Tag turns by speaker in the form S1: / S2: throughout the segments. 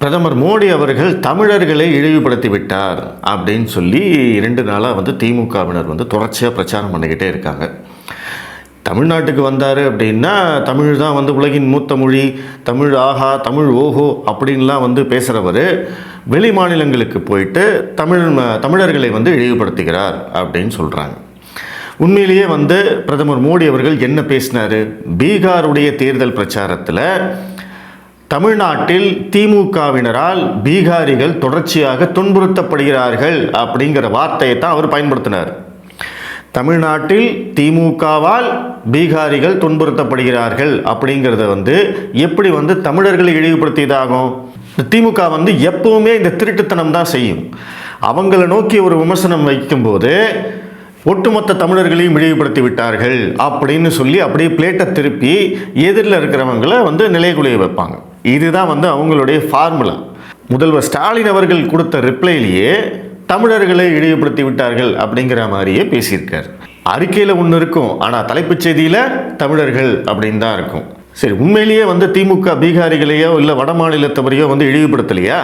S1: பிரதமர் மோடி அவர்கள் தமிழர்களை இழிவுபடுத்தி விட்டார் அப்படின்னு சொல்லி ரெண்டு நாளாக வந்து திமுகவினர் வந்து தொடர்ச்சியாக பிரச்சாரம் பண்ணிக்கிட்டே இருக்காங்க. தமிழ்நாட்டுக்கு வந்தார் அப்படின்னா தமிழ் தான் வந்து உலகின் மூத்த மொழி தமிழ் ஆஹா தமிழ் ஓஹோ அப்படின்லாம் வந்து பேசுகிறவர் வெளி மாநிலங்களுக்கு போயிட்டு தமிழ் தமிழர்களை வந்து இழிவுபடுத்துகிறார் அப்படின்னு சொல்கிறாங்க உண்மையிலேயே வந்து பிரதமர் மோடி அவர்கள் என்ன பேசினார்? பீகாருடைய தேர்தல் பிரச்சாரத்தில் தமிழ்நாட்டில் திமுகவினரால் பீகாரிகள் தொடர்ச்சியாக துன்புறுத்தப்படுகிறார்கள் அப்படிங்கிற வார்த்தையை தான் அவர் பயன்படுத்தினார். தமிழ்நாட்டில் திமுகவால் பீகாரிகள் துன்புறுத்தப்படுகிறார்கள் அப்படிங்கிறத வந்து எப்படி வந்து தமிழர்களை இழிவுபடுத்தியதாகும்? இந்த திமுக வந்து எப்பவுமே இந்த திருட்டுத்தனம் தான் செய்யும். அவங்கள நோக்கி ஒரு விமர்சனம் வைக்கும்போது ஒட்டுமொத்த தமிழர்களையும் இழிவுபடுத்தி விட்டார்கள் அப்படின்னு சொல்லி அப்படியே பிளேட்டை திருப்பி எதிரில் இருக்கிறவங்கள வந்து நிலைகுலைய வைப்பாங்க. இதுதான் வந்து அவங்களுடைய ஃபார்முலா முதல்வர் ஸ்டாலின் அவர்கள் கொடுத்த ரிப்ளைலேயே தமிழர்களை இழிவுபடுத்தி விட்டார்கள் அப்படிங்கிற மாதிரியே பேசியிருக்கார். அறிக்கையில் ஒன்று இருக்கும் ஆனால் தலைப்புச் செய்தியில் தமிழர்கள் அப்படின்னு தான் இருக்கும். சரி உண்மையிலேயே வந்து திமுக பீகாரிகளையோ இல்லை வட மாநிலத்தவரையோ வந்து இழிவுபடுத்தலையா?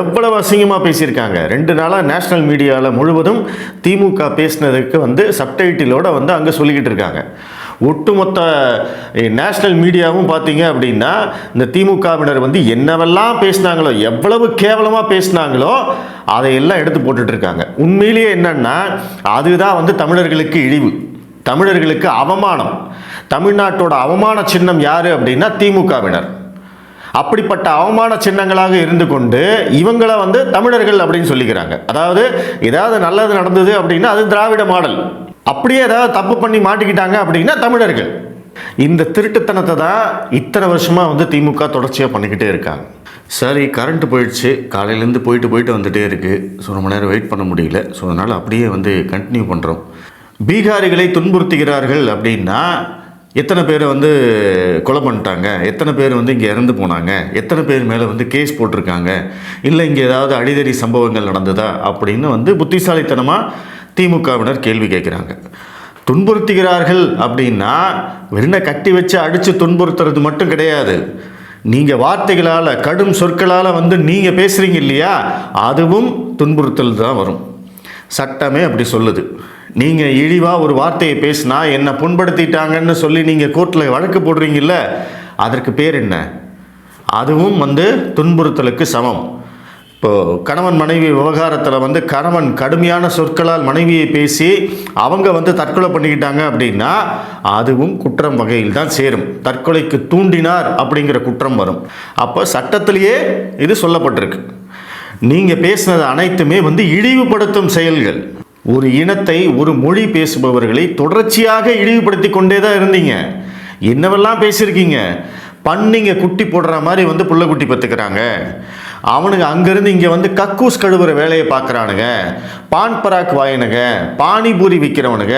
S1: எவ்வளவு அசிங்கமாக பேசியிருக்காங்க. ரெண்டு நாளாக நேஷனல் மீடியாவில் முழுவதும் திமுக பேசினதுக்கு வந்து சப்டைட்டிலோட வந்து அங்கே சொல்லிக்கிட்டு இருக்காங்க. ஒட்டுமொத்த நேஷனல் மீடியாவும் பார்த்தீங்க அப்படின்னா இந்த திமுகவினர் வந்து என்னவெல்லாம் பேசினாங்களோ எவ்வளவு கேவலமாக பேசினாங்களோ அதையெல்லாம் எடுத்து போட்டுட்ருக்காங்க. உண்மையிலேயே என்னென்னா அதுதான் வந்து தமிழர்களுக்கு இழிவு. தமிழர்களுக்கு அவமானம். தமிழ்நாட்டோட அவமான சின்னம் யார் அப்படின்னா திமுகவினர். அப்படிப்பட்ட அவமான சின்னங்களாக இருந்து கொண்டு இவங்கள வந்து தமிழர்கள் அப்படின்னு சொல்லிக்கிறாங்க. அதாவது ஏதாவது நல்லது நடந்தது அப்படின்னா அது திராவிட மாடல். அப்படியே ஏதாவது தப்பு பண்ணி மாட்டிக்கிட்டாங்க அப்படின்னா தமிழர்கள். இந்த திருட்டுத்தனத்தை தான் இத்தனை வருஷமாக வந்து திமுக தொடர்ச்சியாக பண்ணிக்கிட்டே இருக்காங்க. சரி கரண்ட் போயிடுச்சு. காலையிலேருந்து போயிட்டு போயிட்டு வந்துகிட்டே இருக்குது ஸோ ரொம்ப நேரம் வெயிட் பண்ண முடியல. ஸோ அதனால் அப்படியே வந்து கண்டினியூ பண்ணுறோம் பீகாரிகளை துன்புறுத்துகிறார்கள் அப்படின்னா எத்தனை பேரை வந்து கொலை பண்ணிட்டாங்க? எத்தனை பேர் வந்து இங்கே இறந்து போனாங்க? எத்தனை பேர் மேலே வந்து கேஸ் போட்டிருக்காங்க? இல்லை இங்கே ஏதாவது அடிதடி சம்பவங்கள் நடந்ததா? அப்படின்னு வந்து புத்திசாலித்தனமாக திமுகவினர் கேள்வி கேட்குறாங்க. துன்புறுத்துகிறார்கள் அப்படின்னா வெறும் கட்டி வச்சு அடித்து துன்புறுத்துறது மட்டும் கிடையாது. நீங்கள் வார்த்தைகளால் கடும் சொற்களால் வந்து நீங்கள் பேசுகிறீங்க இல்லையா? அதுவும் துன்புறுத்தல் தான் வரும். சட்டமே அப்படி சொல்லுது. நீங்கள் இழிவாக ஒரு வார்த்தையை பேசினா என்னை புண்படுத்திட்டாங்கன்னு சொல்லி நீங்கள் கோர்ட்டில் வழக்கு போடுறீங்கல்ல அதற்கு பேர் என்ன? அதுவும் வந்து துன்புறுத்தலுக்கு சமம். இப்போது கணவன் மனைவி விவகாரத்தில் வந்து கணவன் கடுமையான சொற்களால் மனைவியை பேசி அவங்க வந்து தற்கொலை பண்ணிக்கிட்டாங்க அப்படின்னா அதுவும் குற்றம் வகையில் தான் சேரும். தற்கொலைக்கு தூண்டினார் அப்படிங்கிற குற்றம் வரும். அப்போ சட்டத்திலேயே இது சொல்லப்பட்டிருக்கு. நீங்கள் பேசினது அனைத்துமே வந்து இழிவுபடுத்தும் செயல்கள். ஒரு இனத்தை ஒரு மொழி பேசுபவர்களை தொடர்ச்சியாக இழிவுபடுத்தி கொண்டே தான் இருந்தீங்க. என்னவெல்லாம் பேசியிருக்கீங்க? பண்ணிங்க குட்டி போடுற மாதிரி வந்து புள்ளை குட்டி பத்துக்கிறாங்க. அவனுங்க அங்கேருந்து இங்கே வந்து கக்கூஸ் கழுவுற வேலையை பார்க்குறானுங்க. பான் பராக் வாயினுங்க. பானிபூரி விற்கிறவனுங்க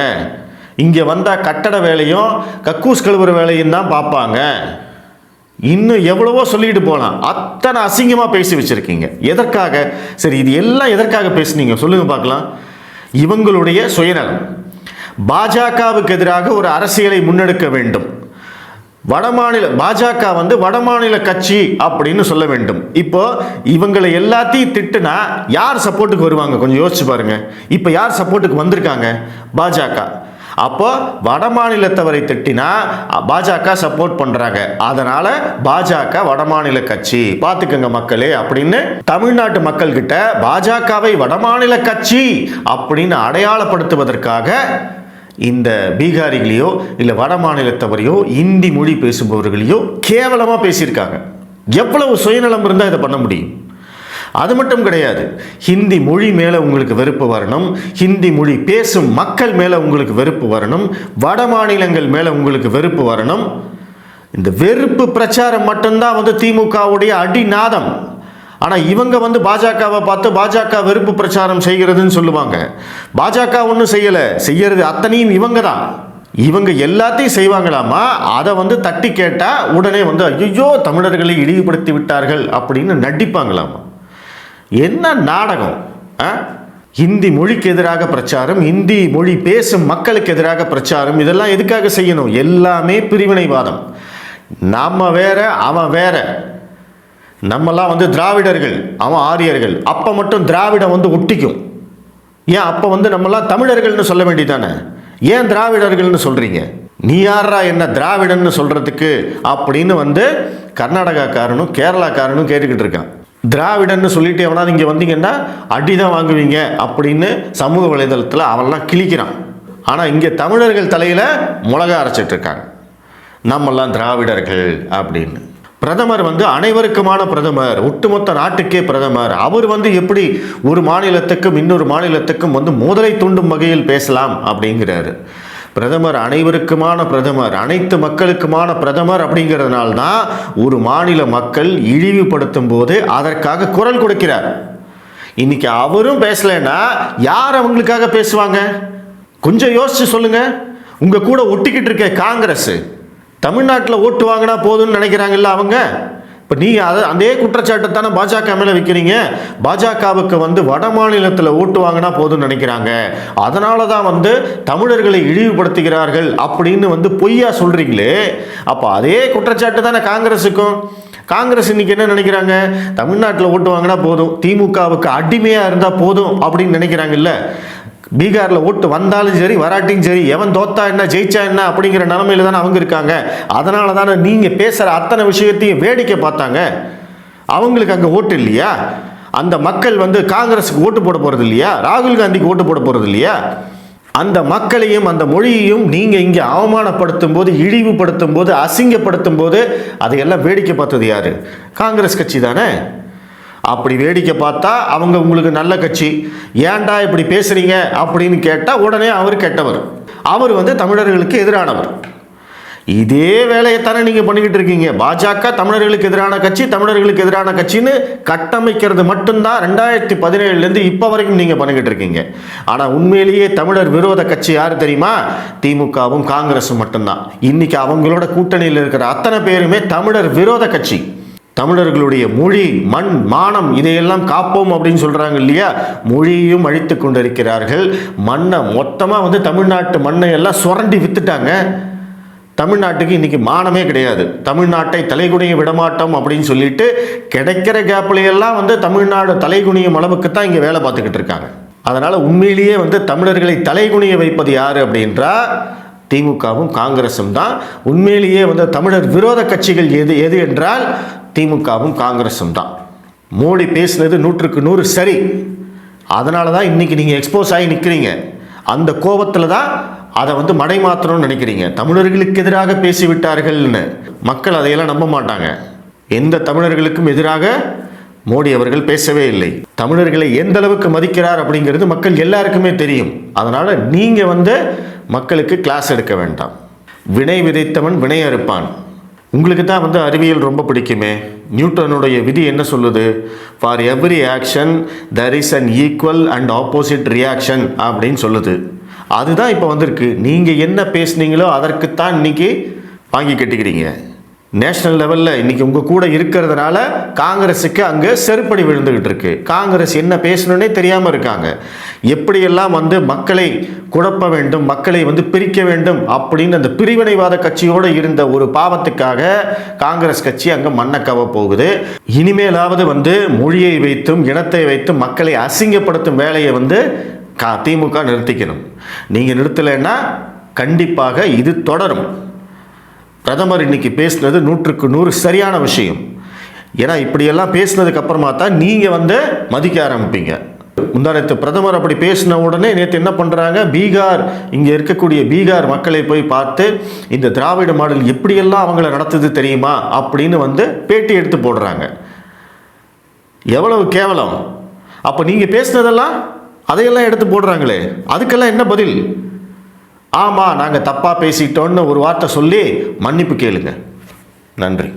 S1: இங்கே வந்தால் கட்டட வேலையும் கக்கூஸ் கழுவுற வேலையும் தான் பார்ப்பாங்க. இன்னும் எவ்வளவோ சொல்லிட்டு போகலாம் அத்தனை அசிங்கமாக பேசி வச்சுருக்கீங்க. எதற்காக? சரி இது எல்லாம் எதற்காக பேசுனீங்க? சொல்லுங்கள் பார்க்கலாம். இவங்களுடைய சுயநலம். பாஜகவுக்கு எதிராக ஒரு அரசியலை முன்னெடுக்க வேண்டும். வடமாநில பாஜக வந்து வடமாநில கட்சி அப்படின்னு சொல்ல வேண்டும். இப்போ இவங்களை எல்லாத்தையும் திட்டுனா யார் சப்போர்ட்டுக்கு வருவாங்க? கொஞ்சம் யோசிச்சு பாருங்க. இப்போ யார் சப்போர்ட்டுக்கு வந்திருக்காங்க? பாஜக. அப்போ வட மாநிலத்தவரை திட்டினா பாஜக சப்போர்ட் பண்றாங்க. அதனால பாஜக வடமாநில கட்சி. பார்த்துக்கங்க மக்களே அப்படின்னு தமிழ்நாட்டு மக்கள் கிட்ட பாஜகவை வடமாநில கட்சி அப்படின்னு அடையாளப்படுத்துவதற்காக இந்த பீகாரிகளையோ இல்லை வட மாநிலத்தவரையோ இந்தி மொழி பேசுபவர்களையோ கேவலமாக பேசியிருக்காங்க. எவ்வளவு சுயநலம் இருந்தால் இதை பண்ண முடியும்? அது மட்டும் கிடையாது. ஹிந்தி மொழி மேலே உங்களுக்கு வெறுப்பு வரணும். ஹிந்தி மொழி பேசும் மக்கள் மேலே உங்களுக்கு வெறுப்பு வரணும். வட மாநிலங்கள் மேலே உங்களுக்கு வெறுப்பு வரணும். இந்த வெறுப்பு பிரச்சாரம் மட்டும்தான் வந்து திமுகவுடைய அடிநாதம். ஆனால் இவங்க வந்து பாஜகவை பார்த்து பாஜக வெறுப்பு பிரச்சாரம் செய்கிறதுன்னு சொல்லுவாங்க. பாஜக ஒன்றும் செய்யலை. செய்யறது அத்தனையும் இவங்க தான். இவங்க எல்லாத்தையும் செய்வாங்களாமா? அதை வந்து தட்டி கேட்டால் உடனே வந்து ஐயோ தமிழர்களை இழிவுபடுத்தி விட்டார்கள் அப்படின்னு நடிப்பாங்களாமா? என்ன நாடகம் ஆ? ஹிந்தி மொழிக்கு எதிராக பிரச்சாரம் ஹிந்தி மொழி பேசும் மக்களுக்கு எதிராக பிரச்சாரம் இதெல்லாம் எதுக்காக செய்யணும்? எல்லாமே பிரிவினைவாதம். நாம் வேற அவன் வேற. நம்மலாம் வந்து திராவிடர்கள் அவன் ஆரியர்கள். அப்போ மட்டும் திராவிடம் வந்து ஒட்டிக்கும். ஏன் அப்போ வந்து நம்மலாம் தமிழர்கள்னு சொல்ல வேண்டியதானே ஏன் திராவிடர்கள்னு சொல்கிறீங்க நீ யாரா என்ன திராவிடன்னு சொல்கிறதுக்கு அப்படின்னு வந்து கர்நாடகாக்காரனும் கேரளாக்காரனும் கேட்டுக்கிட்டு இருக்கான். திராவிடன்னு சொல்லிட்டு எவனா இங்கே வந்தீங்கன்னா அடி தான் வாங்குவீங்க அப்படின்னு சமூக வலைதளத்தில் அவன்லாம் கிழிக்கிறான். ஆனால் இங்கே தமிழர்கள் தலையில் மிளகா அரைச்சிட்டு இருக்காங்க. நம்மெல்லாம் திராவிடர்கள் அப்படின்னு. பிரதமர் வந்து அனைவருக்குமான பிரதமர் ஒட்டுமொத்த நாட்டுக்கே பிரதமர். அவர் வந்து எப்படி ஒரு மாநிலத்துக்கும் இன்னொரு மாநிலத்துக்கும் வந்து மோதலை தூண்டும் வகையில் பேசலாம் அப்படிங்கிறாரு. பிரதமர் அனைவருக்குமான பிரதமர் அனைத்து மக்களுக்குமான பிரதமர் அப்படிங்கிறதுனால தான் ஒரு மாநில மக்கள் இழிவுபடுத்தும் போது அதற்காக குரல் கொடுக்கிறார். இன்னைக்கு அவரும் பேசலைன்னா யார் அவங்களுக்காக பேசுவாங்க? கொஞ்சம் யோசிச்சு சொல்லுங்க. உங்க கூட ஒட்டிக்கிட்டு இருக்க காங்கிரஸ் தமிழ்நாட்டில் ஓட்டு வாங்கினா போதும்னு நினைக்கிறாங்கல்ல அவங்க? இப்போ நீங்கள் அதை அதே குற்றச்சாட்டை தானே பாஜக மேலே வைக்கிறீங்க. பாஜகவுக்கு வந்து வட மாநிலத்தில் ஓட்டு வாங்கினா போதும்னு நினைக்கிறாங்க. அதனால தான் வந்து தமிழர்களை இழிவுபடுத்துகிறார்கள் அப்படின்னு வந்து பொய்யா சொல்கிறீங்களே அப்போ அதே குற்றச்சாட்டு தானே காங்கிரஸுக்கும். காங்கிரஸ் இன்னைக்கு என்ன நினைக்கிறாங்க? தமிழ்நாட்டில் ஓட்டு வாங்கினா போதும். திமுகவுக்கு அடிமையாக இருந்தால் போதும் அப்படின்னு நினைக்கிறாங்கல்ல. பீகாரில் ஓட்டு வந்தாலும் சரி வராட்டியும் சரி எவன் தோத்தா என்ன ஜெயிச்சா என்ன அப்படிங்கிற நிலமையில தானே அவங்க இருக்காங்க. அதனால தானே நீங்கள் பேசுகிற அத்தனை விஷயத்தையும் வேடிக்கை பார்த்தாங்க. அவங்களுக்கு அங்கே ஓட்டு இல்லையா? அந்த மக்கள் வந்து காங்கிரஸுக்கு ஓட்டு போட போகிறது இல்லையா? ராகுல் காந்திக்கு ஓட்டு போட போகிறது இல்லையா? அந்த மக்களையும் அந்த மொழியையும் நீங்கள் இங்கே அவமானப்படுத்தும் போது இழிவுபடுத்தும் போது அசிங்கப்படுத்தும் போது அதையெல்லாம் வேடிக்கை பார்த்தது யார்? காங்கிரஸ் கட்சி தானே? அப்படி வேடிக்கை பார்த்தா அவங்க உங்களுக்கு நல்ல கட்சி. ஏன்டா இப்படி பேசுறீங்க? அப்படின்னு கேட்டால் உடனே அவர் கெட்டவர். அவர் வந்து தமிழர்களுக்கு எதிரானவர். இதே வேலையைத்தானே நீங்கள் பண்ணிக்கிட்டு இருக்கீங்க. பாஜக தமிழர்களுக்கு எதிரான கட்சி தமிழர்களுக்கு எதிரான கட்சின்னு கட்டமைக்கிறது மட்டும்தான் ரெண்டாயிரத்தி பதினேழுலேருந்து இப்போ வரைக்கும் நீங்கள் பண்ணிக்கிட்டு இருக்கீங்க. ஆனால் உண்மையிலேயே தமிழர் விரோத கட்சி யார் தெரியுமா? திமுகவும் காங்கிரஸும் மட்டும்தான். இன்றைக்கி அவங்களோட கூட்டணியில் இருக்கிற அத்தனை பேருமே தமிழர் விரோத கட்சி. தமிழர்களுடைய மொழி மண் மானம் இதையெல்லாம் காப்போம் அப்படின்னு சொல்கிறாங்க இல்லையா? மொழியையும் அழித்து கொண்டிருக்கிறார்கள். மண்ணை மொத்தமாக வந்து தமிழ்நாட்டு மண்ணை எல்லாம் சுரண்டி வித்துட்டாங்க. தமிழ்நாட்டுக்கு இன்றைக்கி மானமே கிடையாது. தமிழ்நாட்டை தலைகுனிய விடமாட்டோம் அப்படின்னு சொல்லிட்டு கிடைக்கிற கேப்லையெல்லாம் வந்து தமிழ்நாடு தலைகுனியும் அளவுக்கு தான் இங்கே வேலை பார்த்துக்கிட்டு இருக்காங்க. அதனால் உண்மையிலேயே வந்து தமிழர்களை தலைகுனிய வைப்பது யார் அப்படின்றா? திமுகவும் காங்கிரஸும் தான். உண்மையிலேயே வந்து தமிழர் விரோத கட்சிகள் எது எது என்றால் திமுகவும் காங்கிரஸும் தான். மோடி பேசினது நூற்றுக்கு நூறு சரி. அதனால தான் இன்னைக்கு நீங்கள் எக்ஸ்போஸ் ஆகி நிற்கிறீங்க அந்த கோபத்தில் தான் அதை வந்து மடை மாற்றணும்னு நினைக்கிறீங்க. தமிழர்களுக்கு எதிராக பேசிவிட்டார்கள்னு மக்கள் அதையெல்லாம் நம்ப மாட்டாங்க. எந்த தமிழர்களுக்கும் எதிராக மோடி அவர்கள் பேசவே இல்லை. தமிழர்களை எந்த அளவுக்கு மதிக்கிறார் அப்படிங்கிறது மக்கள் எல்லாருக்குமே தெரியும். அதனால் நீங்கள் வந்து மக்களுக்கு கிளாஸ் எடுக்க வேண்டாம். வினை விதைத்தவன் வினை அறுப்பான் உங்களுக்கு தான் வந்து அறிவியல் ரொம்ப பிடிக்குமே. நியூட்டனுடைய விதி என்ன சொல்லுது? For every action there is an equal and opposite reaction அப்படின்னு சொல்லுது. அதுதான் இப்போ வந்திருக்கு. நீங்கள் என்ன பேசுனீங்களோ அதற்குத்தான் இன்னைக்கு வாங்கி கட்டிக்கிறீங்க. நேஷனல் லெவலில் இன்றைக்கி உங்கள் கூட இருக்கிறதுனால காங்கிரஸுக்கு அங்கே செருப்படி விழுந்துக்கிட்டு இருக்கு. காங்கிரஸ் என்ன பேசணுன்னே தெரியாமல் இருக்காங்க. எப்படியெல்லாம் வந்து மக்களை குழப்ப வேண்டும் மக்களை வந்து பிரிக்க வேண்டும் அப்படின்னு அந்த பிரிவினைவாத கட்சியோடு இருந்த ஒரு பாவத்துக்காக காங்கிரஸ் கட்சி அங்கே மண்ணக்கவ போகுது. இனிமேலாவது வந்து மொழியை வைத்தும் இனத்தை வைத்தும் மக்களை அசிங்கப்படுத்தும் வேலையை வந்து கா திமுக நிறுத்திக்கணும். நீங்கள் நிறுத்தலைன்னா கண்டிப்பாக இது தொடரும். பிரதமர் இன்றைக்கி பேசினது நூற்றுக்கு நூறு சரியான விஷயம். ஏன்னா இப்படியெல்லாம் பேசினதுக்கு அப்புறமா தான் நீங்கள் வந்து மதிக்க ஆரம்பிப்பீங்க. முந்தானத்து பிரதமர் அப்படி பேசின உடனே நேற்று என்ன பண்ணுறாங்க பீகார் இங்கே இருக்கக்கூடிய பீகார் மக்களை போய் பார்த்து இந்த திராவிட மாடல் எப்படியெல்லாம் அவங்கள நடத்துது தெரியுமா? அப்படின்னு வந்து பேட்டி எடுத்து போடுறாங்க. எவ்வளவு கேவலம். அப்போ நீங்கள் பேசினதெல்லாம் அதையெல்லாம் எடுத்து போடுறாங்களே. அதுக்கெல்லாம் என்ன பதில்? ஆமாம் நாங்கள் தப்பாக பேசிட்டோன்னு ஒரு வார்த்தை சொல்லி மன்னிப்பு கேளுங்க. நன்றி.